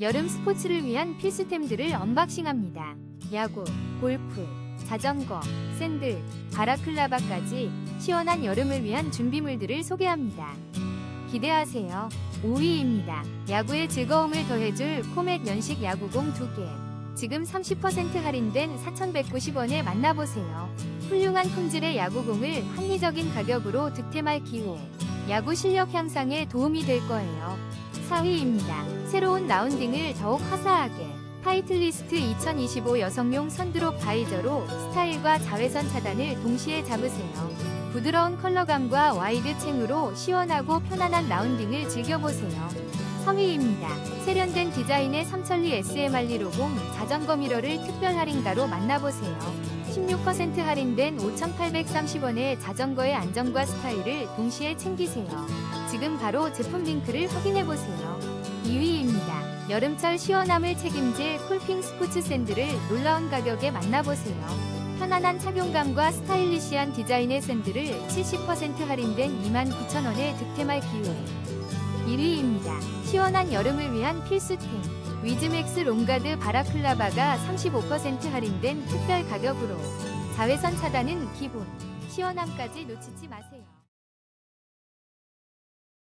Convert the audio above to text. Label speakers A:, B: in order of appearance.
A: 여름 스포츠를 위한 필수템들을 언박싱합니다. 야구, 골프, 자전거, 샌들, 바라클라바까지 시원한 여름을 위한 준비물들을 소개합니다. 기대하세요. 5위입니다. 야구의 즐거움을 더해줄 코멧 연식 야구공 2개. 지금 30% 할인된 4,190원에 만나보세요. 훌륭한 품질의 야구공을 합리적인 가격으로 득템할 기회. 야구 실력 향상에 도움이 될 거예요. 4위입니다. 새로운 라운딩을 더욱 화사하게. 타이틀리스트 2025 여성용 선드롭 바이저로 스타일과 자외선 차단을 동시에 잡으세요. 부드러운 컬러감과 와이드 챙으로 시원하고 편안한 라운딩을 즐겨보세요. 3위입니다. 세련된 디자인의 삼천리 SMR리 로공 자전거 미러를 특별 할인가로 만나보세요. 16% 할인된 5,830원의 자전거의 안정과 스타일을 동시에 챙기세요. 지금 바로 제품 링크를 확인해보세요. 2위입니다. 여름철 시원함을 책임질 쿨핑 스포츠 샌들을 놀라운 가격에 만나보세요. 편안한 착용감과 스타일리시한 디자인의 샌들을 70% 할인된 29,000원에 득템할 기회. 1위입니다. 시원한 여름을 위한 필수템. 위즈맥스 롱가드 바라클라바가 35% 할인된 특별 가격으로 자외선 차단은 기본. 시원함까지 놓치지 마세요.